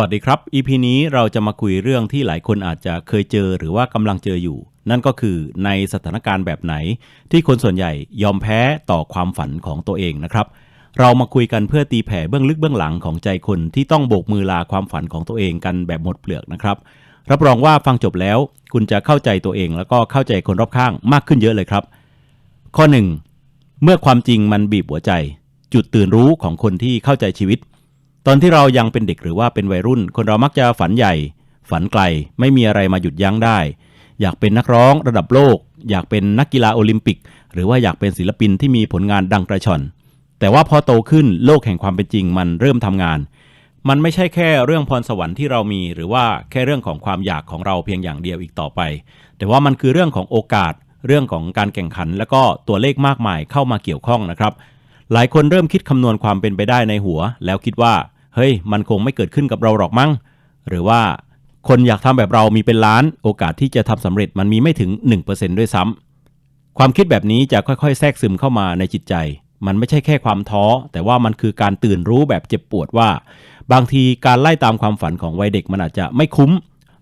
วัสดีครับ EP นี้เราจะมาคุยเรื่องที่หลายคนอาจจะเคยเจอหรือว่ากำลังเจออยู่ นั่นก็คือในสถานการณ์แบบไหน ที่คนส่วนใหญ่ยอมแพ้ต่อความฝันของตัวเองนะครับ เรามาคุยกันเพื่อตีแผ่เบื้องลึกเบื้องหลังของใจคนที่ต้องโบกมือลาความฝันของตัวเองกันแบบหมดเปลือกนะครับ รับรองว่าฟังจบแล้ว คุณจะเข้าใจตัวเอง แล้วก็เข้าใจคนรอบข้างมากขึ้นเยอะเลยครับ ข้อ 1. เมื่อความจริงมันบีบหัวใจ จุดตื่นรู้ของคนที่เข้าใจชีวิต ตอนที่เรายังเป็นเด็กหรือว่าเป็นวัยรุ่น คนเรามักจะฝันใหญ่ ฝันไกล ไม่มีอะไรมาหยุดยั้งได้ อยากเป็นนักร้องระดับโลก อยากเป็นนักกีฬาโอลิมปิก หรือว่าอยากเป็นศิลปินที่มีผลงานดังกระชอนแต่ว่าพอโตขึ้นโลกแห่งความเป็นจริงมันเริ่มทำงาน มันไม่ใช่แค่เรื่องพรสวรรค์ที่เรามี หรือว่าแค่เรื่องของความอยากของเราเพียงอย่างเดียวอีกต่อไป แต่ว่ามันคือเรื่องของโอกาส เรื่องของการแข่งขัน แล้วก็ตัวเลขมากมายเข้ามาเกี่ยวข้องนะครับ หลายคนเริ่มคิดคำนวณความเป็นไปได้ในหัว แล้วคิดว่า เฮ้ย มันคงไม่เกิดขึ้นกับเราหรอกมั้ง หรือว่าคนอยากทำแบบเรามีเป็นล้าน โอกาสที่จะทำสำเร็จมันมีไม่ถึง 1%ด้วยซ้ำความคิดแบบนี้จะค่อยๆ แทรกซึมเข้ามาในจิตใจ มันไม่ใช่แค่ความท้อ แต่ว่ามันคือการตื่นรู้แบบเจ็บปวดว่า บางทีการไล่ตามความฝันของวัยเด็กมันอาจจะไม่คุ้ม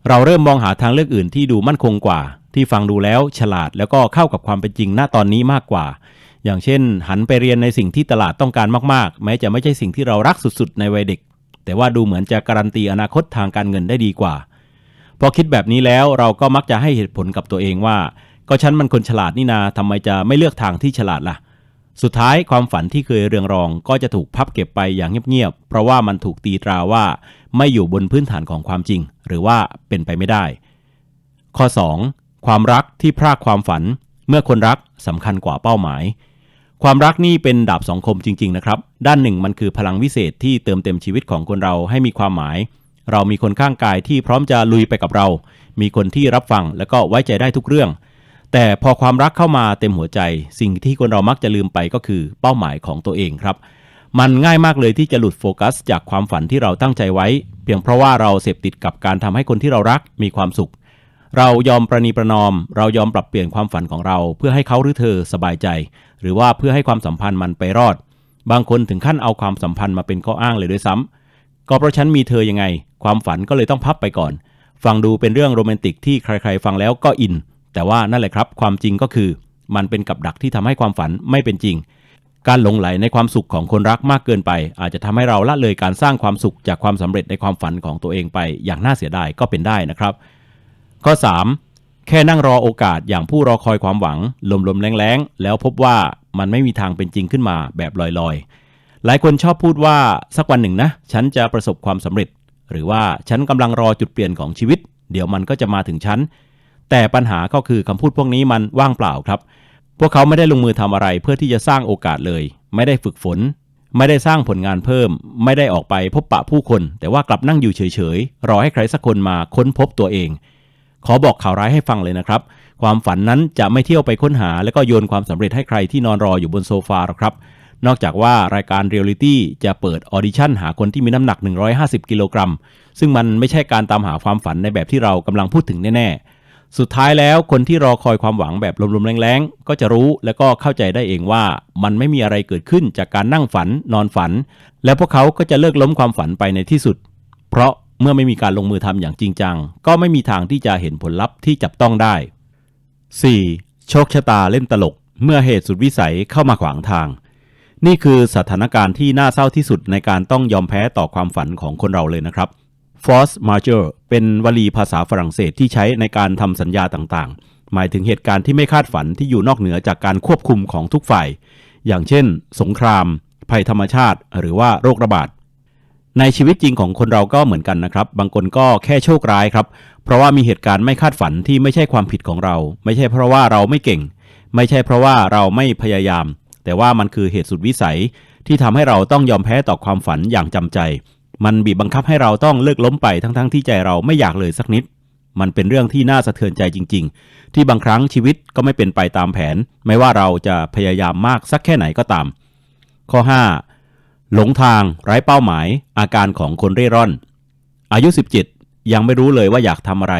เราเริ่มมองหาทางเลือกอื่นที่ดูมั่นคงกว่า ที่ฟังดูแล้วฉลาดแล้วก็เข้ากับความเป็นจริงณตอนนี้มากกว่า อย่างเช่น หันไปเรียนในสิ่งที่ตลาดต้องการมากๆ แม้จะไม่ใช่สิ่งที่เรารักสุดๆ ในวัยเด็ก แต่ว่าดูเหมือนจะการันตีอนาคตทางการเงินได้ดีกว่า พอคิดแบบนี้แล้วเราก็มักจะให้เหตุผลกับตัวเองว่า ก็ฉันมันคนฉลาดนี่นาทำไมจะไม่เลือกทางที่ฉลาดล่ะ สุดท้ายความฝันที่เคยเรืองรองก็จะถูกพับเก็บไปอย่างเงียบๆเพราะว่ามันถูกตีตราว่า ไม่อยู่บนพื้นฐานของความจริง หรือว่าเป็นไปไม่ได้ ข้อ 2. ความรักที่พรากความฝันเมื่อคนรักสำคัญกว่าเป้าหมาย ความรักนี่เป็นดาบสองคมจริง ๆ นะครับ ด้านหนึ่งมันคือพลังวิเศษที่เติมเต็มชีวิตของคนเราให้มีความหมาย เรามีคนข้างกายที่พร้อมจะลุยไปกับเรา มีคนที่รับฟังแล้วก็ไว้ใจได้ทุกเรื่อง แต่พอความรักเข้ามาเต็มหัวใจ สิ่งที่คนเรามักจะลืมไปก็คือเป้าหมายของตัวเองครับ มันง่ายมากเลยที่จะหลุดโฟกัส จากความฝันที่เราตั้งใจไว้ เพียงเพราะว่าเราเสพติดกับการทำให้คนที่เรารักมีความสุข เรายอมประนีประนอม เรายอมปรับเปลี่ยนความฝันของเรา เพื่อให้เขาหรือเธอสบายใจ หรือว่าเพื่อให้ความสัมพันธ์มันไปรอด บางคนถึงขั้นเอาความสัมพันธ์มาเป็นข้ออ้างเลยด้วยซ้ำก็เพราะฉันมีเธอยังไง ความฝันก็เลยต้องพับไปก่อน ฟังดูเป็นเรื่องโรแมนติกที่ใครๆ ฟังแล้วก็อิน แต่ว่านั่นแหละครับ ความจริงก็คือ มันเป็นกับดักที่ทำให้ความฝันไม่เป็นจริง การหลงไหลในความสุขของคนรักมากเกินไป อาจจะทำให้เราละเลยการสร้างความสุขจากความสำเร็จในความฝันของตัวเองไป อย่างน่าเสียดายก็เป็นได้นะครับ ข้อ 3. แค่นั่งรอโอกาสอย่างผู้รอคอยความหวัง ลมๆแรงๆ แล้วพบว่ามันไม่มีทางเป็นจริงขึ้นมาแบบลอยๆ หลายคนชอบพูดว่าสักวันหนึ่งนะ ฉันจะประสบความสำเร็จ หรือว่าฉันกำลังรอจุดเปลี่ยนของชีวิต เดี๋ยวมันก็จะมาถึงฉัน แต่ปัญหาก็คือคำพูดพวกนี้มันว่างเปล่าครับ พวกเขาไม่ได้ลงมือทำอะไรเพื่อที่จะสร้างโอกาสเลย ไม่ได้ฝึกฝน ไม่ได้สร้างผลงานเพิ่ม ไม่ได้ออกไปพบปะผู้คน แต่ว่ากลับนั่งอยู่เฉยๆ รอให้ใครสักคนมาค้นพบตัวเอง ขอบอกข่าวร้ายให้ฟังเลยนะครับ ความฝันนั้นจะไม่เที่ยวไปค้นหา แล้วก็โยนความสำเร็จให้ใครที่นอนรออยู่บนโซฟาหรอกครับ นอกจากว่ารายการเรียลลิตี้จะเปิดออดิชั่นหาคนที่มีน้ำหนัก 150 กิโลกรัม ซึ่งมันไม่ใช่การตามหาความฝันในแบบที่เรากำลังพูดถึงแน่ๆ สุดท้ายแล้วคนที่รอคอยความหวังแบบลมๆแรงๆ ก็จะรู้และก็เข้าใจได้เองว่ามันไม่มีอะไรเกิดขึ้นจากการนั่งฝันนอนฝัน แล้วพวกเขาก็จะเลิกล้มความฝันไปในที่สุด เพราะ เมื่อไม่มีการลงมือทำอย่างจริงจัง ก็ไม่มีทางที่จะเห็นผลลัพธ์ที่จับต้องได้ 4. โชคชะตาเล่นตลก เมื่อเหตุสุดวิสัยเข้ามาขวางทาง นี่คือสถานการณ์ที่น่าเศร้าที่สุดในการต้องยอมแพ้ต่อความฝันของคนเราเลยนะครับ force majeure เป็นวลีภาษาฝรั่งเศสที่ใช้ในการทำสัญญาต่างๆ หมายถึงเหตุการณ์ที่ไม่คาดฝันที่อยู่นอกเหนือจากการควบคุมของทุกฝ่าย อย่างเช่น สงคราม ภัยธรรมชาติ หรือว่าโรคระบาด ในชีวิตจริงของคนเราก็เหมือนกันนะครับ บางคนก็แค่โชคร้ายครับ เพราะว่ามีเหตุการณ์ไม่คาดฝันที่ไม่ใช่ความผิดของเรา ไม่ใช่เพราะว่าเราไม่เก่ง ไม่ใช่เพราะว่าเราไม่พยายาม แต่ว่ามันคือเหตุสุดวิสัยที่ทำให้เราต้องยอมแพ้ต่อความฝันอย่างจำใจ มันบีบบังคับให้เราต้องเลิกล้มไปทั้งๆทที่ใจเราไม่อยากเลยสักนิด มันเป็นเรื่องที่น่าสะเทือนใจจริง ๆ ที่บางครั้งชีวิตก็ไม่เป็นไปตามแผน ไม่ว่าเราจะพยายามมากสักแค่ไหนก็ตาม ข้อ 5. หลงทางไร้เป้าหมาย อาการของคนเร่ร่อน อายุ 17 ยังไม่รู้เลยว่าอยากทำอะไร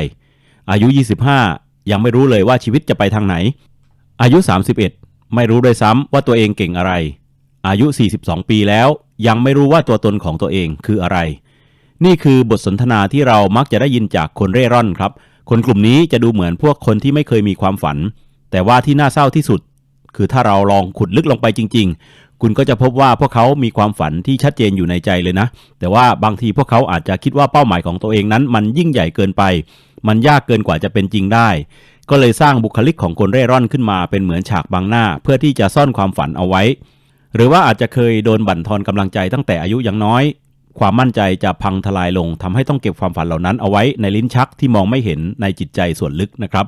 อายุ 25 ยังไม่รู้เลยว่าชีวิตจะไปทางไหน อายุ 31 ไม่รู้ด้วยซ้ำว่าตัวเองเก่งอะไร อายุ 42 ปีแล้ว ยังไม่รู้ว่าตัวตนของตัวเองคืออะไร นี่คือบทสนทนาที่เรามักจะได้ยินจากคนเร่ร่อนครับ คนกลุ่มนี้จะดูเหมือนพวกคนที่ไม่เคยมีความฝัน แต่ว่าที่น่าเศร้าที่สุด คือถ้าเราลองขุดลึกลงไปจริง คุณก็จะพบว่าพวกเขามีความฝันที่ชัดเจนอยู่ในใจเลยนะ แต่ว่าบางทีพวกเขาอาจจะคิดว่าเป้าหมายของตัวเองนั้น มันยิ่งใหญ่เกินไป มันยากเกินกว่าจะเป็นจริงได้ ก็เลยสร้างบุคลิกของคนเร่ร่อนขึ้นมาเป็นเหมือนฉากบังหน้า เพื่อที่จะซ่อนความฝันเอาไว้ หรือว่าอาจจะเคยโดนบั่นทอนกำลังใจตั้งแต่อายุยังน้อย ความมั่นใจจะพังทลายลงทำให้ต้องเก็บความฝันเหล่านั้นเอาไว้ในลิ้นชักที่มองไม่เห็นในจิตใจส่วนลึกนะครับ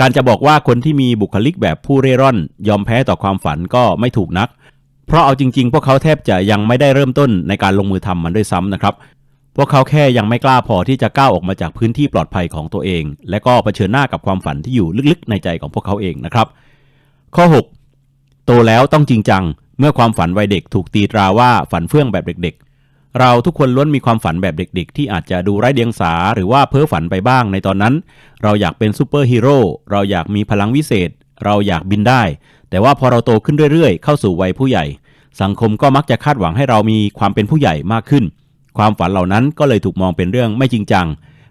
การจะบอกว่าคนที่มีบุคลิกแบบผู้เร่ร่อน ยอมแพ้ต่อความฝันก็ไม่ถูกนักเเพราะเอาจริง ๆ พวกเขาแทบจะยังไม่ได้เริ่มต้นในการลงมือทำมันด้วยซ้ำนะครับ พวกเขาแค่ยังไม่กล้าพอที่จะก้าวออกมาจากพื้นที่ปลอดภัยของตัวเอง และก็เผชิญหน้ากับความฝันที่อยู่ลึกๆ ในใจของพวกเขาเองนะครับ ข้อ 6 โตแล้วต้องจริงจัง เมื่อความฝันวัยเด็กถูกตีตราว่าฝันเฟื่องแบบเด็กๆ เราทุกคนล้วนมีความฝันแบบเด็ก ๆ ที่อาจจะดูไร้เดียงสาหรือว่าเพ้อฝันไปบ้างในตอนนั้น เราอยากเป็นซูเปอร์ฮีโร่เราอยากมีพลังวิเศษ เราอยากบินได้ แต่ว่าพอเราโตขึ้นเรื่อยๆ เข้าสู่วัยผู้ใหญ่ สังคมก็มักจะคาดหวังให้เรามีความเป็นผู้ใหญ่มากขึ้น ความฝันเหล่านั้นก็เลยถูกมองเป็นเรื่องไม่จริงจัง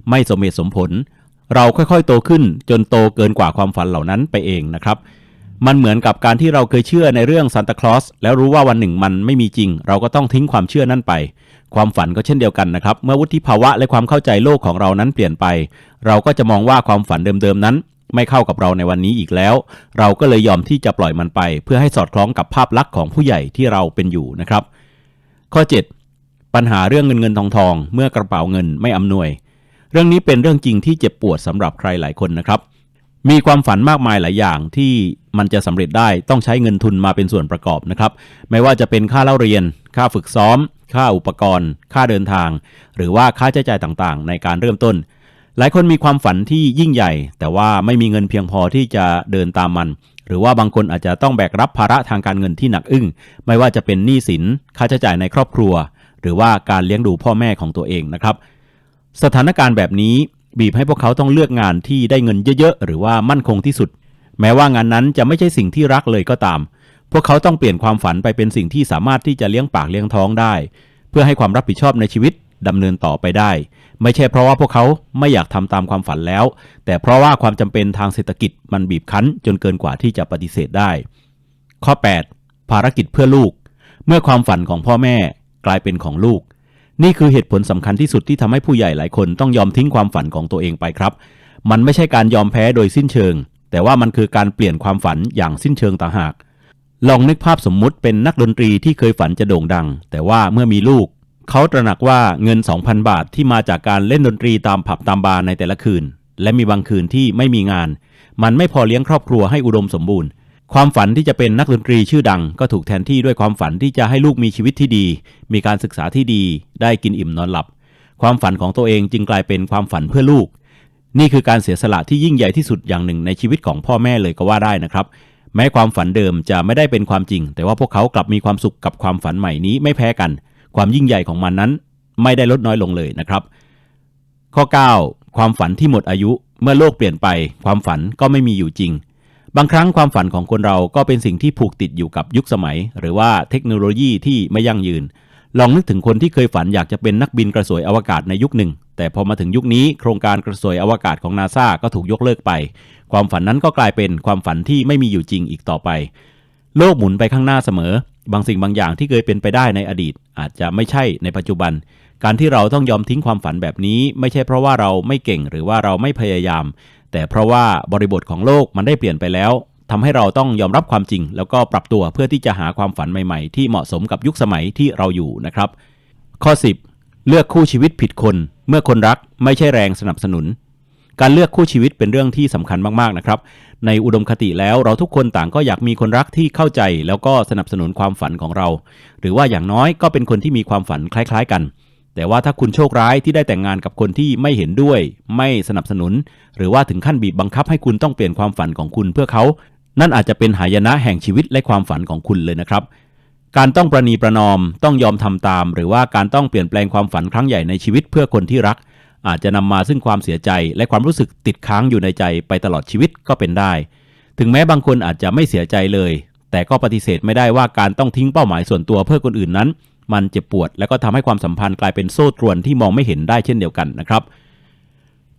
ไม่สมเหตุสมผล เราค่อยๆ โตขึ้นจนโตเกินกว่าความฝันเหล่านั้นไปเองนะครับ มันเหมือนกับการที่เราเคยเชื่อในเรื่องซานตาคลอสแล้วรู้ว่าวันหนึ่งมันไม่มีจริง เราก็ต้องทิ้งความเชื่อนั่นไป ความฝันก็เช่นเดียวกันนะครับ เมื่อวุฒิภาวะและความเข้าใจโลกของเรานั้นเปลี่ยนไป เราก็จะมองว่าความฝันเดิมๆนั้น ไม่เข้ากับเราในวันนี้อีกแล้ว เราก็เลยยอมที่จะปล่อยมันไป เพื่อให้สอดคล้องกับภาพลักษณ์ของผู้ใหญ่ที่เราเป็นอยู่นะครับ ข้อ 7 ปัญหาเรื่องเงินเงินทองทอง เมื่อกระเป๋าเงินไม่อำนวย เรื่องนี้เป็นเรื่องจริงที่เจ็บปวดสำหรับใครหลายคนนะครับ มีความฝันมากมายหลายอย่างที่มันจะสำเร็จได้ต้องใช้เงินทุนมาเป็นส่วนประกอบนะครับ ไม่ว่าจะเป็นค่าเล่าเรียน ค่าฝึกซ้อม ค่าอุปกรณ์ ค่าเดินทาง หรือว่าค่าใช้จ่ายต่างๆ ในการเริ่มต้น หลายคนมีความฝันที่ยิ่งใหญ่ แต่ว่าไม่มีเงินเพียงพอที่จะเดินตามมัน หรือว่าบางคนอาจจะต้องแบกรับภาระทางการเงินที่หนักอึ้ง ไม่ว่าจะเป็นหนี้สิน ค่าใช้จ่ายในครอบครัว หรือว่าการเลี้ยงดูพ่อแม่ของตัวเองนะครับ สถานการณ์แบบนี้บีบให้พวกเขาต้องเลือกงานที่ได้เงินเยอะๆ หรือว่ามั่นคงที่สุด แม้ว่างานนั้นจะไม่ใช่สิ่งที่รักเลยก็ตาม พวกเขาต้องเปลี่ยนความฝันไปเป็นสิ่งที่สามารถที่จะเลี้ยงปากเลี้ยงท้องได้ เพื่อให้ความรับผิดชอบในชีวิตดำเนินต่อไปได้ ไม่ใช่เพราะว่าพวกเขาไม่อยากทำตามความฝันแล้ว แต่เพราะว่าความจำเป็นทางเศรษฐกิจมันบีบคั้นจนเกินกว่าที่จะปฏิเสธได้ ข้อ 8 ภารกิจเพื่อลูก เมื่อความฝันของพ่อแม่กลายเป็นของลูก นี่คือเหตุผลสำคัญที่สุดที่ทำให้ผู้ใหญ่หลายคนต้องยอมทิ้งความฝันของตัวเองไปครับ มันไม่ใช่การยอมแพ้โดยสิ้นเชิง แต่ว่ามันคือการเปลี่ยนความฝันอย่างสิ้นเชิงต่างหากลองนึกภาพสมมุติเป็นนักดนตรีที่เคยฝันจะโด่งดัง แต่ว่าเมื่อมีลูก เขาตระหนักว่าเงิน 2,000 บาทที่มาจากการเล่นดนตรีตามผับตามบาร์ในแต่ละคืน และมีบางคืนที่ไม่มีงาน มันไม่พอเลี้ยงครอบครัวให้อุดมสมบูรณ์ ความฝันที่จะเป็นนักดนตรีชื่อดัง ก็ถูกแทนที่ด้วยความฝันที่จะให้ลูกมีชีวิตที่ดี มีการศึกษาที่ดี ได้กินอิ่มนอนหลับ ความฝันของตัวเองจึงกลายเป็นความฝันเพื่อลูก นี่คือการเสียสละที่ยิ่งใหญ่ที่สุดอย่างหนึ่งในชีวิตของพ่อแม่เลยก็ว่าได้นะครับแม้ความฝันเดิมจะไม่ได้เป็นความจริง แต่ว่าพวกเขากลับมีความสุขกับความฝันใหม่นี้ไม่แพ้กัน ความยิ่งใหญ่ของมันนั้น ไม่ได้ลดน้อยลงเลยนะครับ ข้อ 9 ความฝันที่หมดอายุเมื่อโลกเปลี่ยนไป ความฝันก็ไม่มีอยู่จริง บางครั้งความฝันของคนเราก็เป็นสิ่งที่ผูกติดอยู่กับยุคสมัย หรือว่าเทคโนโลยีที่ไม่ยั่งยืน ลองนึกถึงคนที่เคยฝันอยากจะเป็นนักบินกระสวยอวกาศในยุคหนึ่ง แต่พอมาถึงยุคนี้โครงการกระสวยอวกาศของนาซาก็ถูกยกเลิกไป ความฝันนั้นก็กลายเป็นความฝันที่ไม่มีอยู่จริงอีกต่อไป โลกหมุนไปข้างหน้าเสมอ บางสิ่งบางอย่างที่เคยเป็นไปได้ในอดีต อาจจะไม่ใช่ในปัจจุบัน การที่เราต้องยอมทิ้งความฝันแบบนี้ ไม่ใช่เพราะว่าเราไม่เก่งหรือว่าเราไม่พยายาม แต่เพราะว่าบริบทของโลกมันได้เปลี่ยนไปแล้วทำให้เราต้องยอมรับความจริง แล้วก็ปรับตัวเพื่อที่จะหาความฝันใหม่ๆ ที่เหมาะสมกับยุคสมัยที่เราอยู่นะครับ ข้อ 10 เลือกคู่ชีวิตผิดคน เมื่อคนรักไม่ใช่แรงสนับสนุน การเลือกคู่ชีวิตเป็นเรื่องที่สำคัญมากๆนะครับ ในอุดมคติแล้วเราทุกคนต่างก็อยากมีคนรักที่เข้าใจ แล้วก็สนับสนุนความฝันของเรา หรือว่าอย่างน้อยก็เป็นคนที่มีความฝันคล้าย ๆ กัน แต่ว่าถ้าคุณโชคร้ายที่ได้แต่งงานกับคนที่ไม่เห็นด้วย ไม่สนับสนุน หรือว่าถึงขั้นบีบบังคับให้คุณต้องเปลี่ยนความฝันของคุณเพื่อเขานั่นอาจจะเป็นหายนะแห่งชีวิตและความฝันของคุณเลยนะครับ การต้องประนีประนอม ต้องยอมทำตาม หรือว่าการต้องเปลี่ยนแปลงความฝันครั้งใหญ่ในชีวิตเพื่อคนที่รัก อาจจะนำมาซึ่งความเสียใจและความรู้สึกติดค้างอยู่ในใจไปตลอดชีวิตก็เป็นได้ ถึงแม้บางคนอาจจะไม่เสียใจเลย แต่ก็ปฏิเสธไม่ได้ว่าการต้องทิ้งเป้าหมายส่วนตัวเพื่อคนอื่นนั้น มันเจ็บปวด แล้วก็ทำให้ความสัมพันธ์กลายเป็นโซ่ตรวนที่มองไม่เห็นได้เช่นเดียวกันนะครับ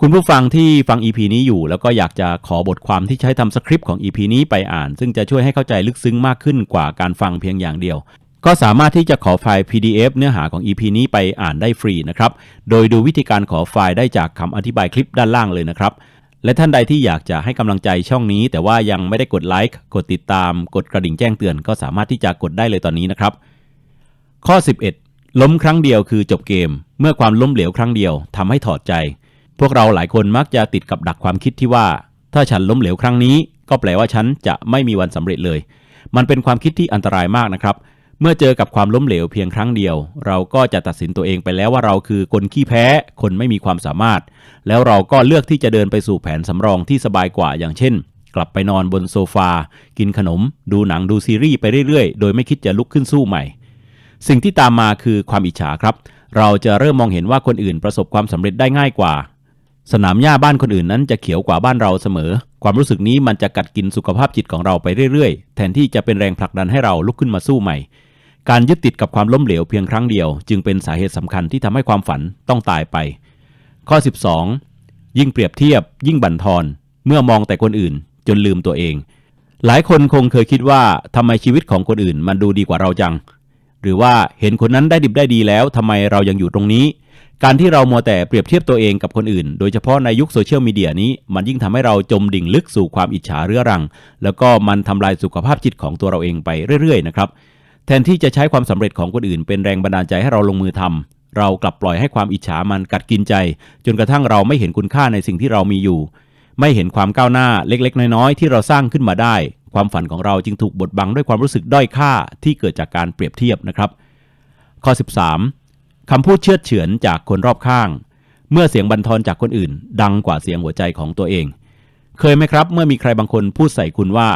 คุณผู้ฟังที่ฟัง EP นี้อยู่ แล้วก็อยากจะขอบทความที่ใช้ทำสคริปต์ของ EP นี้ไปอ่าน ซึ่งจะช่วยให้เข้าใจลึกซึ้งมากขึ้นกว่าการฟังเพียงอย่างเดียว ก็สามารถที่จะขอไฟล์ PDF เนื้อหาของ EP นี้ไปอ่านได้ฟรีนะครับ โดยดูวิธีการขอไฟล์ได้จากคำอธิบายคลิปด้านล่างเลยนะครับ และท่านใดที่อยากจะให้กำลังใจช่องนี้ แต่ว่ายังไม่ได้กดไลค์ กดติดตาม กดกระดิ่งแจ้งเตือน ก็สามารถที่จะกดได้เลยตอนนี้นะครับ ข้อ 11 ล้มครั้งเดียวคือจบเกม เมื่อความล้มเหลวครั้งเดียวทำให้ถอดใจ พวกเราหลายคนมักจะติดกับดักความคิดที่ว่า ถ้าฉันล้มเหลวครั้งนี้ ก็แปลว่าฉันจะไม่มีวันสำเร็จเลย มันเป็นความคิดที่อันตรายมากนะครับเเมื่อเจอกับความล้มเหลวเพียงครั้งเดียว เราก็จะตัดสินตัวเองไปแล้วว่าเราคือคนขี้แพ้ คนไม่มีความสามารถ แล้วเราก็เลือกที่จะเดินไปสู่แผนสำรองที่สบายกว่าอย่างเช่น กลับไปนอนบนโซฟา กินขนม ดูหนังดูซีรีส์ไปเรื่อยๆ โดยไม่คิดจะลุกขึ้นสู้ใหม่ สิ่งที่ตามมาคือความอิจฉาครับ เราจะเริ่มมองเห็นว่าคนอื่นประสบความสำเร็จได้ง่ายกว่า สนามหญ้าบ้านคนอื่นนั้นจะเขียวกว่าบ้านเราเสมอ ความรู้สึกนี้มันจะกัดกินสุขภาพจิตของเราไปเรื่อยๆ แทนที่จะเป็นแรงผลักดันให้เราลุกขึ้นมาสู้ใหม่ การยึดติดกับความล้มเหลวเพียงครั้งเดียว จึงเป็นสาเหตุสำคัญที่ทำให้ความฝันต้องตายไป ข้อ 12 ยิ่งเปรียบเทียบ ยิ่งบั่นทอน เมื่อมองแต่คนอื่น จนลืมตัวเอง หลายคนคงเคยคิดว่าทำไมชีวิตของคนอื่น มันดูดีกว่าเราจัง หรือว่าเห็นคนนั้นได้ดิบได้ดีแล้วทำไมเรายังอยู่ตรงนี้ การที่เรามัวแต่เปรียบเทียบตัวเองกับคนอื่น โดยเฉพาะในยุคโซเชียลมีเดียนี้ มันยิ่งทำให้เราจมดิ่งลึกสู่ความอิจฉาเรื้อรัง แล้วก็มันทำลายสุขภาพจิตของตัวเราเองไปเรื่อยๆนะครับ แทนที่จะใช้ความสำเร็จของคนอื่น เป็นแรงบันดาลใจให้เราลงมือทำเรากลับปล่อยให้ความอิจฉามันกัดกินใจ จนกระทั่งเราไม่เห็นคุณค่าในสิ่งที่เรามีอยู่ ไม่เห็นความก้าวหน้าเล็ก ๆ น้อยๆที่เราสร้างขึ้นมาได้ ความฝันของเราจึงถูกบดบังด้วยความรู้สึกด้อยค่าที่เกิดจากการเปรียบเทียบนะครับ ข้อ 13คำพูดเชื่อเฉือนจากคนรอบข้าง เมื่อเสียงบันทอนจากคนอื่น ดังกว่าเสียงหัวใจของตัวเอง เคยไหมครับ เมื่อมีใครบางคนพูดใส่คุณว่า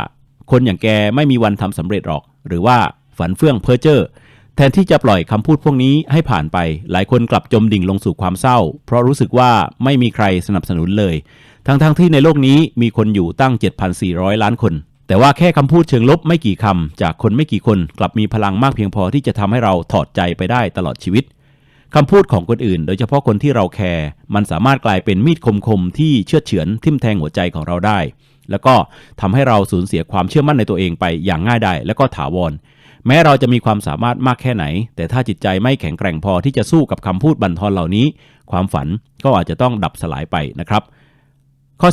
คนอย่างแกไม่มีวันทำสำเร็จหรอก หรือว่า ฝันเฟื่องเพ้อเจ้อแทนที่จะปล่อยคำพูดพวกนี้ให้ผ่านไป หลายคนกลับจมดิ่งลงสู่ความเศร้า เพราะรู้สึกว่าไม่มีใครสนับสนุนเลย ทั้งๆทที่ในโลกนี้มีคนอยู่ตั้ง 7,400 ล้านคน แต่ว่าแค่คำพูดเชิงลบไม่กี่คำจากคนไม่กี่คนกลับมีพลังมากเพียงพอที่จะทำให้เราถอดใจไปได้ตลอดชีวิตคำพูดของคนอื่น โดยเฉพาะคนที่เราแคร์มันสามารถกลายเป็นมีดคมๆที่เชือดเฉือนทิ่มแทงหัวใจของเราได้ แล้วก็ทำให้เราสูญเสียความเชื่อมั่นในตัวเองไปอย่างง่ายดายและก็ถาวร แม้เราจะมีความสามารถมากแค่ไหน แต่ถ้าจิตใจไม่แข็งแกร่งพอที่จะสู้กับคำพูดบั่นทอนเหล่านี้ ความฝันก็อาจจะต้องดับสลายไปนะครับ ข้อ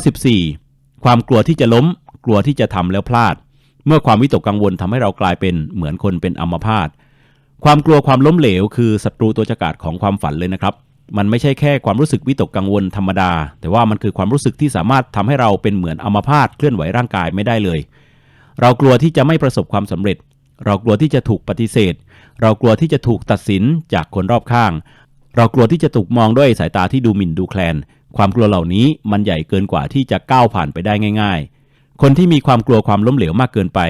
14 ความกลัวที่จะล้ม กลัวที่จะทำแล้วพลาด เมื่อความวิตกกังวลทำให้เรากลายเป็นเหมือนคนเป็นอัมพาตความกลัวความล้มเหลว คือศัตรูตัวฉกาจของความฝันเลยนะครับ มันไม่ใช่แค่ความรู้สึกวิตกกังวลธรรมดา แต่ว่ามันคือความรู้สึกที่สามารถทำให้เราเป็นเหมือนอัมพาตเคลื่อนไหวร่างกายไม่ได้เลย เรากลัวที่จะไม่ประสบความสำเร็จ เรากลัวที่จะถูกปฏิเสธ เรากลัวที่จะถูกตัดสินจากคนรอบข้าง เรากลัวที่จะถูกมองด้วยสายตาที่ดูหมิ่นดูแคลน ความกลัวเหล่านี้มันใหญ่เกินกว่าที่จะก้าวผ่านไปได้ง่าย ๆ คนที่มีความกลัวความล้มเหลวมากเกินไป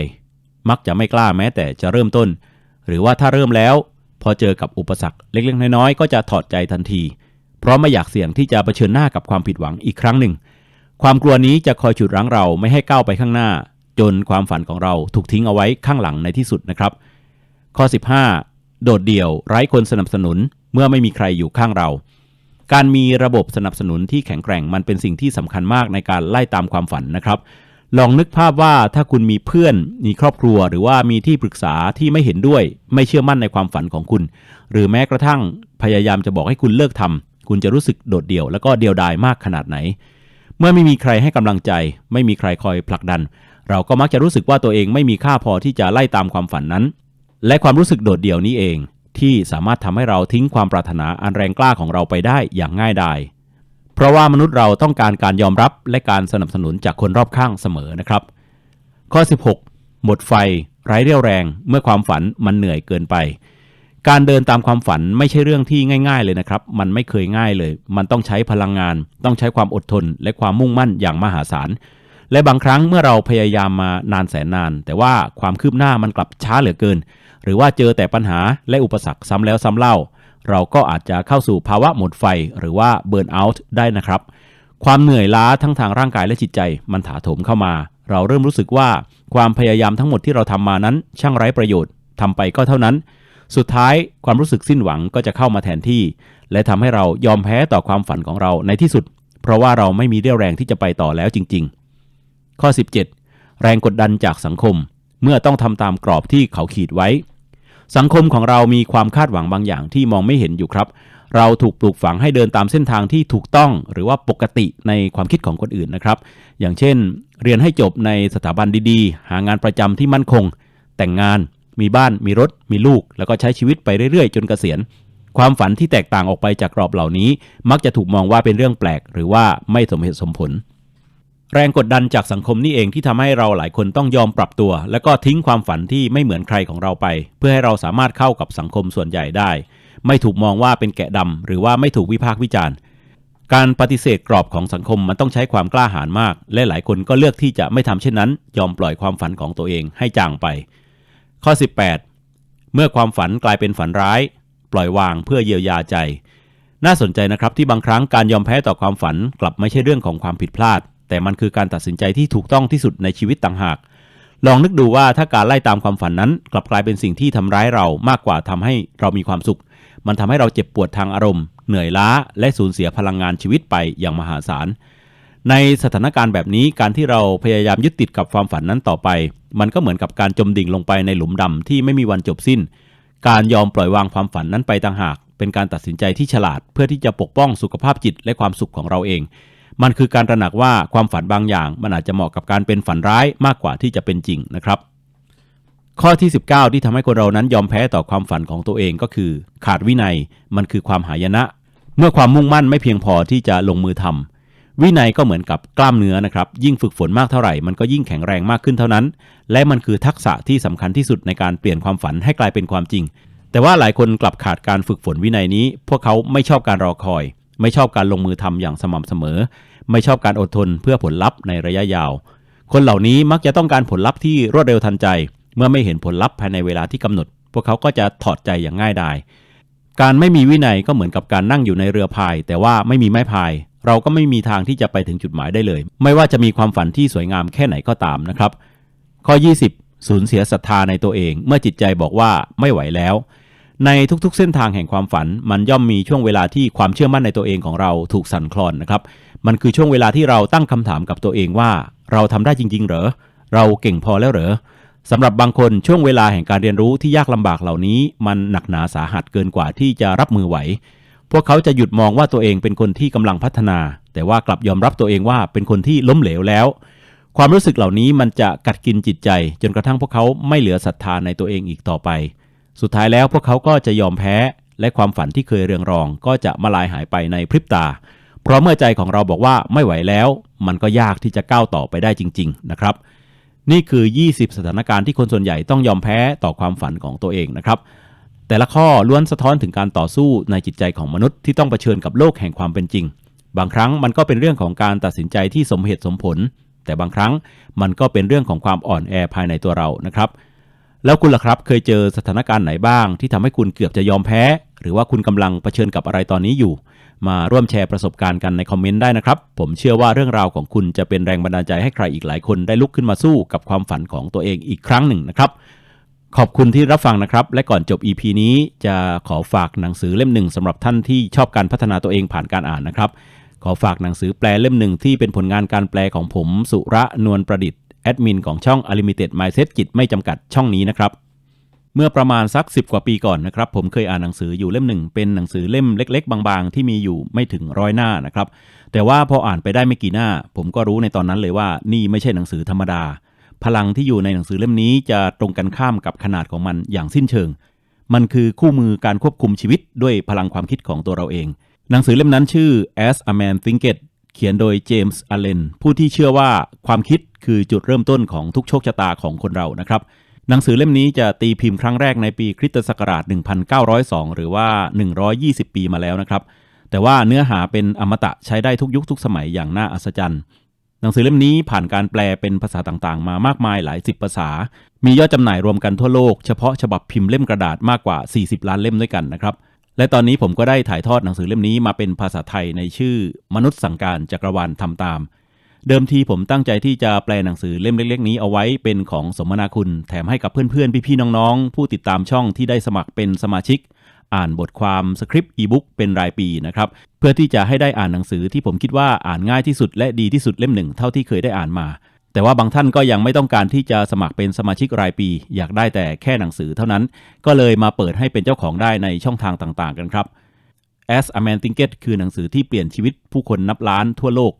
มักจะไม่กล้าแม้แต่จะเริ่มต้น หรือว่าถ้าเริ่มแล้ว พอเจอกับอุปสรรคเล็กๆน้อยๆก็จะถอดใจทันที เพราะไม่อยากเสี่ยงที่จะเผชิญหน้ากับความผิดหวังอีกครั้งหนึ่ง ความกลัวนี้จะคอยฉุดรั้งเราไม่ให้ก้าวไปข้างหน้า จนความฝันของเราถูกทิ้งเอาไว้ข้างหลังในที่สุดนะครับ ข้อ 15 โดดเดี่ยวไร้คนสนับสนุนเมื่อไม่มีใครอยู่ข้างเรา การมีระบบสนับสนุนที่แข็งแกร่งมันเป็นสิ่งที่สำคัญมากในการไล่ตามความฝันนะครับ ลองนึกภาพว่าถ้าคุณมีเพื่อน มีครอบครัว หรือว่ามีที่ปรึกษาที่ไม่เห็นด้วย ไม่เชื่อมั่นในความฝันของคุณ หรือแม้กระทั่งพยายามจะบอกให้คุณเลิกทำคุณจะรู้สึกโดดเดี่ยว แล้วก็เดียวดายมากขนาดไหน เมื่อไม่มีใครให้กำลังใจ ไม่มีใครคอยผลักดัน เราก็มักจะรู้สึกว่าตัวเองไม่มีค่าพอที่จะไล่ตามความฝันนั้น และความรู้สึกโดดเดี่ยวนี้เอง ที่สามารถทำให้เราทิ้งความปรารถนาอันแรงกล้าของเราไปได้อย่างง่ายดายเพราะว่ามนุษย์เราต้องการการยอมรับและการสนับสนุนจากคนรอบข้างเสมอนะครับ ข้อ 16 หมดไฟ ไร้เรี่ยวแรง เมื่อความฝันมันเหนื่อยเกินไป การเดินตามความฝันไม่ใช่เรื่องที่ง่าย ๆ เลยนะครับ มันไม่เคยง่ายเลย มันต้องใช้พลังงาน ต้องใช้ความอดทน และความมุ่งมั่นอย่างมหาศาล และบางครั้งเมื่อเราพยายามมานานแสนนาน แต่ว่าความคืบหน้ามันกลับช้าเหลือเกิน หรือว่าเจอแต่ปัญหาและอุปสรรคซ้ำแล้วซ้ำเล่า เราก็อาจจะเข้าสู่ภาวะหมดไฟหรือว่าเบิร์นเอาท์ได้นะครับ ความเหนื่อยล้าทั้งทางร่างกายและจิตใจ มันถาโถมเข้ามา เราเริ่มรู้สึกว่าความพยายามทั้งหมดที่เราทำมานั้น ช่างไร้ประโยชน์ทำไปก็เท่านั้น สุดท้ายความรู้สึกสิ้นหวังก็จะเข้ามาแทนที่ และทำให้เรายอมแพ้ต่อความฝันของเราในที่สุด เพราะว่าเราไม่มีเรี่ยวแรงที่จะไปต่อแล้วจริง ๆ ข้อ 17 แรงกดดันจากสังคม เมื่อต้องทำตามกรอบที่เขาขีดไว้ สังคมของเรามีความคาดหวังบางอย่างที่มองไม่เห็นอยู่ครับ เราถูกปลูกฝังให้เดินตามเส้นทางที่ถูกต้องหรือว่าปกติในความคิดของคนอื่นนะครับ อย่างเช่น เรียนให้จบในสถาบันดีๆ หางานประจำที่มั่นคง แต่งงาน มีบ้าน มีรถ มีลูก แล้วก็ใช้ชีวิตไปเรื่อยๆ จนเกษียณความฝันที่แตกต่างออกไปจากกรอบเหล่านี้ มักจะถูกมองว่าเป็นเรื่องแปลก หรือว่าไม่สมเหตุสมผล แรงกดดันจากสังคมนี่เองที่ทำให้เราหลายคนต้องยอมปรับตัว แล้วก็ทิ้งความฝันที่ไม่เหมือนใครของเราไป เพื่อให้เราสามารถเข้ากับสังคมส่วนใหญ่ได้ ไม่ถูกมองว่าเป็นแกะดำหรือว่าไม่ถูกวิพากษ์วิจารณ์ การปฏิเสธกรอบของสังคมมันต้องใช้ความกล้าหาญมาก และหลายคนก็เลือกที่จะไม่ทำเช่นนั้น ยอมปล่อยความฝันของตัวเองให้จางไป ข้อ 18 เมื่อความฝันกลายเป็นฝันร้าย ปล่อยวางเพื่อเยียวยาใจ น่าสนใจนะครับที่บางครั้งการยอมแพ้ต่อความฝันกลับไม่ใช่เรื่องของความผิดพลาด แต่มันคือการตัดสินใจที่ถูกต้องที่สุดในชีวิตต่างหาก ลองนึกดูว่าถ้าการไล่ตามความฝันนั้น กลับกลายเป็นสิ่งที่ทำร้ายเรามากกว่าทำให้เรามีความสุข มันทำให้เราเจ็บปวดทางอารมณ์ เหนื่อยล้า และสูญเสียพลังงานชีวิตไปอย่างมหาศาล ในสถานการณ์แบบนี้การที่เราพยายามยึดติดกับความฝันนั้นต่อไป มันก็เหมือนกับการจมดิ่งลงไปในหลุมดำที่ไม่มีวันจบสิ้น การยอมปล่อยวางความฝันนั้นไปต่างหาก เป็นการตัดสินใจที่ฉลาด เพื่อที่จะปกป้องสุขภาพจิตและความสุขของเราเอง มันคือการตระหนักว่าความฝันบางอย่าง มันอาจจะเหมาะกับการเป็นฝันร้ายมากกว่าที่จะเป็นจริงนะครับ ข้อที่ 19 ที่ทำให้คนเรานั้นยอมแพ้ต่อความฝันของตัวเองก็คือ ขาดวินัยมันคือความหายนะ เมื่อความมุ่งมั่นไม่เพียงพอที่จะลงมือทำวินัยก็เหมือนกับกล้ามเนื้อนะครับ ยิ่งฝึกฝนมากเท่าไหร่ มันก็ยิ่งแข็งแรงมากขึ้นเท่านั้น และมันคือทักษะที่สำคัญที่สุดในการเปลี่ยนความฝันให้กลายเป็นความจริงแต่ว่าหลายคนกลับขาดการฝึกฝนวินัยนี้ พวกเขาไม่ชอบการรอคอย ไม่ชอบการลงมือทำอย่างสม่ำเสมอ ไม่ชอบการอดทนเพื่อผลลัพธ์ในระยะยาว คนเหล่านี้มักจะต้องการผลลัพธ์ที่รวดเร็วทันใจ เมื่อไม่เห็นผลลัพธ์ภายในเวลาที่กำหนด พวกเขาก็จะถอดใจอย่างง่ายดายการไม่มีวินัยก็เหมือนกับการนั่งอยู่ในเรือพาย แต่ว่าไม่มีไม้พาย เราก็ไม่มีทางที่จะไปถึงจุดหมายได้เลย ไม่ว่าจะมีความฝันที่สวยงามแค่ไหนก็ตามนะครับ ข้อ 20 สูญเสียศรัทธาในตัวเอง เมื่อจิตใจบอกว่าไม่ไหวแล้ว ในทุกๆ เส้นทางแห่งความฝัน มันย่อมมีช่วงเวลาที่ความเชื่อมั่นในตัวเองของเราถูกสั่นคลอนนะครับ มันคือช่วงเวลาที่เราตั้งคำถามกับตัวเองว่า เราทำได้จริง ๆ เหรอ เราเก่งพอแล้วเหรอสำหรับบางคนช่วงเวลาแห่งการเรียนรู้ที่ยากลำบากเหล่านี้ มันหนักหนาสาหัสเกินกว่าที่จะรับมือไหว พวกเขาจะหยุดมองว่าตัวเองเป็นคนที่กำลังพัฒนา แต่ว่ากลับยอมรับตัวเองว่าเป็นคนที่ล้มเหลวแล้ว ความรู้สึกเหล่านี้มันจะกัดกินจิตใจ จนกระทั่งพวกเขาไม่เหลือศรัทธาในตัวเองอีกต่อไป สุดท้ายแล้วพวกเขาก็จะยอมแพ้ และความฝันที่เคยเรืองรองก็จะมาลายหายไปในพริบตา เพราะเมื่อใจของเราบอกว่าไม่ไหวแล้ว มันก็ยากที่จะก้าวต่อไปได้จริง ๆ นะครับ นี่คือ 20 สถานการณ์ที่คนส่วนใหญ่ต้องยอมแพ้ต่อความฝันของตัวเองนะครับแต่ละข้อล้วนสะท้อนถึงการต่อสู้ในจิตใจของมนุษย์ที่ต้องเผชิญกับโลกแห่งความเป็นจริง บางครั้งมันก็เป็นเรื่องของการตัดสินใจที่สมเหตุสมผล แต่บางครั้งมันก็เป็นเรื่องของความอ่อนแอภายในตัวเรานะครับ แล้วคุณล่ะครับเคยเจอสถานการณ์ไหนบ้าง ที่ทำให้คุณเกือบจะยอมแพ้ หรือว่าคุณกำลังเผชิญกับอะไรตอนนี้อยู่ มาร่วมแชร์ประสบการณ์กันในคอมเมนต์ได้นะครับ ผมเชื่อว่าเรื่องราวของคุณจะเป็นแรงบันดาลใจให้ใครอีกหลายคนได้ลุกขึ้นมาสู้กับความฝันของตัวเองอีกครั้งหนึ่งนะครับ ขอบคุณที่รับฟังนะครับ และก่อนจบ EP นี้จะขอฝากหนังสือเล่มหนึ่งสำหรับท่านที่ชอบการพัฒนาตัวเองผ่านการอ่านนะครับขอฝากหนังสือแปลเล่มหนึ่งที่เป็นผลงานการแปลของผม สุระนวลประดิษฐ์ แอดมินของช่อง Unlimited Mindset จิตไม่จำกัดช่องนี้นะครับ เมื่อประมาณสัก 10 กว่าปีก่อนนะครับ ผมเคยอ่านหนังสืออยู่เล่มหนึ่ง เป็นหนังสือเล่มเล็ก ๆ บางๆ ที่มีอยู่ไม่ถึงร้อยหน้านะครับ แต่ว่าพออ่านไปได้ไม่กี่หน้า ผมก็รู้ในตอนนั้นเลยว่านี่ไม่ใช่หนังสือธรรมดา พลังที่อยู่ในหนังสือเล่มนี้จะตรงกันข้ามกับขนาดของมันอย่างสิ้นเชิง มันคือคู่มือการควบคุมชีวิตด้วยพลังความคิดของตัวเราเอง หนังสือเล่มนั้นชื่อ As a Man Thinketh เขียนโดยเจมส์อเลนผู้ที่เชื่อว่าความคิดคือจุดเริ่มต้นของทุกโชคชะตาของคนเรานะครับ หนังสือเล่มนี้จะตีพิมพ์ครั้งแรกในปีคริสตศักราช 1902 หรือว่า 120 ปีมาแล้วนะครับ แต่ว่าเนื้อหาเป็นอมตะใช้ได้ทุกยุคทุกสมัยอย่างน่าอัศจรรย์หนังสือเล่มนี้ผ่านการแปลเป็นภาษาต่างๆ มามากมายหลายสิบภาษา มียอดจำหน่ายรวมกันทั่วโลก เฉพาะฉบับพิมพ์เล่มกระดาษมากกว่า 40 ล้านเล่มด้วยกันนะครับ และตอนนี้ผมก็ได้ถ่ายทอดหนังสือเล่มนี้มาเป็นภาษาไทยในชื่อมนุษย์สั่งการจักรวาลทำตาม เดิมทีผมตั้งใจที่จะแปลหนังสือเล่มเล็ก ๆ นี้เอาไว้เป็นของสมนาคุณแถมให้กับเพื่อนๆพี่ๆน้องๆ ผู้ติดตามช่องที่ได้สมัครเป็นสมาชิก อ่านบทความสคริปต์อีบุ๊กเป็นรายปีนะครับเพื่อที่จะให้ได้อ่านหนังสือที่ผมคิดว่าอ่านง่ายที่สุดและดีที่สุดเล่มหนึ่งเท่าที่เคยได้อ่านมา แต่ว่าบางท่านก็ยังไม่ต้องการที่จะสมัครเป็นสมาชิกรายปี อยากได้แต่แค่หนังสือเท่านั้น ก็เลยมาเปิดให้เป็นเจ้าของได้ในช่องทางต่างๆ กันครับ As a Man t h i n k e t คือหนังสือที่เปลี่ยนชีวิตผู้คนนับล้านทั่วโลก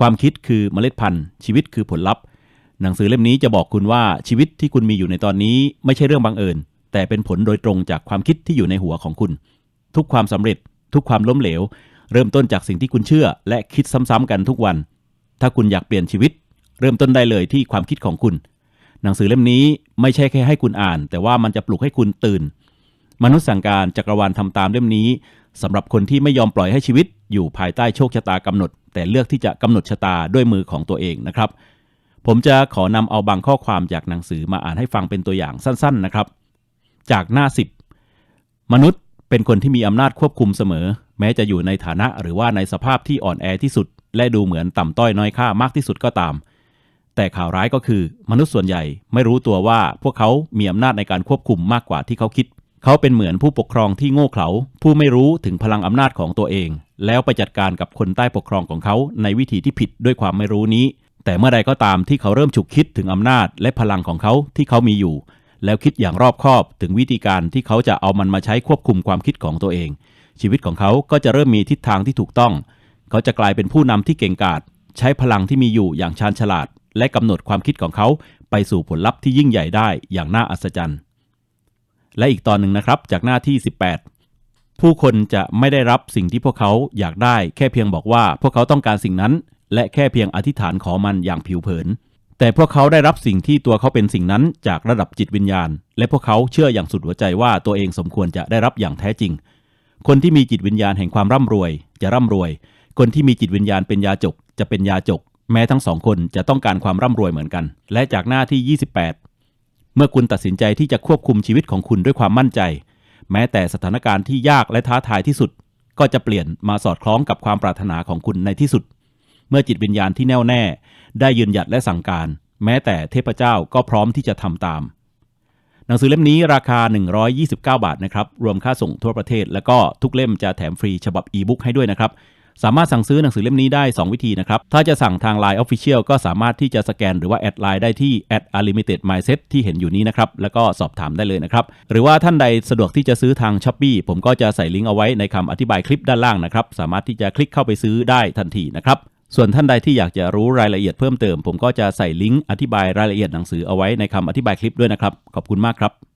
ความคิดคือเมล็ดพันธุ์ ชีวิตคือผลลัพธ์ หนังสือเล่มนี้จะบอกคุณว่าชีวิตที่คุณมีอยู่ในตอนนี้ไม่ใช่เรื่องบังเอิญ แต่เป็นผลโดยตรงจากความคิดที่อยู่ในหัวของคุณ ทุกความสำเร็จ ทุกความล้มเหลว เริ่มต้นจากสิ่งที่คุณเชื่อ และคิดซ้ำๆกันทุกวัน ถ้าคุณอยากเปลี่ยนชีวิต เริ่มต้นได้เลยที่ความคิดของคุณ หนังสือเล่มนี้ไม่ใช่แค่ให้คุณอ่าน แต่ว่ามันจะปลุกให้คุณตื่น มนุษย์สั่งการจักรวาลทำตามเล่มนี้สำหรับคนที่ไม่ยอมปล่อยให้ชีวิต อยู่ภายใต้โชคชะตากำหนด แต่เลือกที่จะกำหนดชะตาด้วยมือของตัวเองนะครับ ผมจะขอนำเอาบางข้อความจากหนังสือมาอ่านให้ฟังเป็นตัวอย่างสั้น ๆนะครับ จากหน้า 10 มนุษย์เป็นคนที่มีอำนาจควบคุมเสมอ แม้จะอยู่ในฐานะหรือว่าในสภาพที่อ่อนแอที่สุด และดูเหมือนต่ำต้อยน้อยค่ามากที่สุดก็ตาม แต่ข่าวร้ายก็คือ มนุษย์ส่วนใหญ่ไม่รู้ตัวว่าพวกเขามีอำนาจในการควบคุมมากกว่าที่เขาคิด เขาเป็นเหมือนผู้ปกครองที่โง่เขลาผู้ไม่รู้ถึงพลังอำนาจของตัวเอง แล้วไปจัดการกับคนใต้ปกครองของเขาในวิธีที่ผิดด้วยความไม่รู้นี้ แต่เมื่อใดก็ตามที่เขาเริ่มฉุกคิดถึงอำนาจและพลังของเขาที่เขามีอยู่ แล้วคิดอย่างรอบคอบถึงวิธีการที่เขาจะเอามันมาใช้ควบคุมความคิดของตัวเอง ชีวิตของเขาก็จะเริ่มมีทิศทางที่ถูกต้อง เขาจะกลายเป็นผู้นำที่เก่งกาจใช้พลังที่มีอยู่อย่างชาญฉลาด และกำหนดความคิดของเขาไปสู่ผลลัพธ์ที่ยิ่งใหญ่ได้อย่างน่าอัศจรรย์ และอีกตอนหนึ่งนะครับจากหน้าที่ 18 ผู้คนจะไม่ได้รับสิ่งที่พวกเขาอยากได้ แค่เพียงบอกว่าพวกเขาต้องการสิ่งนั้น และแค่เพียงอธิษฐานขอมันอย่างผิวเผิน แต่พวกเขาได้รับสิ่งที่ตัวเขาเป็นสิ่งนั้นจากระดับจิตวิญญาณ และพวกเขาเชื่ออย่างสุดหัวใจว่าตัวเองสมควรจะได้รับอย่างแท้จริง คนที่มีจิตวิญญาณแห่งความร่ำรวย จะร่ำรวย คนที่มีจิตวิญญาณเป็นยาจกจะเป็นยาจก แม้ทั้งสองคนจะต้องการความร่ำรวยเหมือนกัน และจากหน้าที่ 28 เมื่อคุณตัดสินใจที่จะควบคุมชีวิตของคุณด้วยความมั่นใจ แม้แต่สถานการณ์ที่ยากและท้าทายที่สุด ก็จะเปลี่ยนมาสอดคล้องกับความปรารถนาของคุณในที่สุด เมื่อจิตวิญญาณที่แน่วแน่ ได้ยืนหยัดและสั่งการ แม้แต่เทพเจ้าก็พร้อมที่จะทำตาม หนังสือเล่มนี้ราคา 129 บาทนะครับรวมค่าส่งทั่วประเทศ แล้วก็ทุกเล่มจะแถมฟรีฉบับอีบุ๊กให้ด้วยนะครับ สามารถสั่งซื้อหนังสือเล่มนี้ได้ 2 วิธีนะครับ ถ้าจะสั่งทาง Line Official ก็สามารถที่จะสแกนหรือว่าแอดไลน์ได้ที่ @unlimited mindset ที่เห็นอยู่นี้นะครับ แล้วก็สอบถามได้เลยนะครับ หรือว่าท่านใดสะดวกที่จะซื้อทาง s h อ p e e ผมก็จะใส่ลิงก์เอาไว้ในคำอธิบายคลิปด้านล่างนะครับ สามารถที่จะคลิกเข้าไปซื้อได้ทันทีนะครับส่วนท่านใดที่อยากจะรู้รายละเอียดเพิ่มเติม ผมก็จะใส่ลิงก์อธิบายรายละเอียดหนังสือเอาไว้ในคำอธิบายคลิปด้วยนะครับ ขอบคุณมากครับ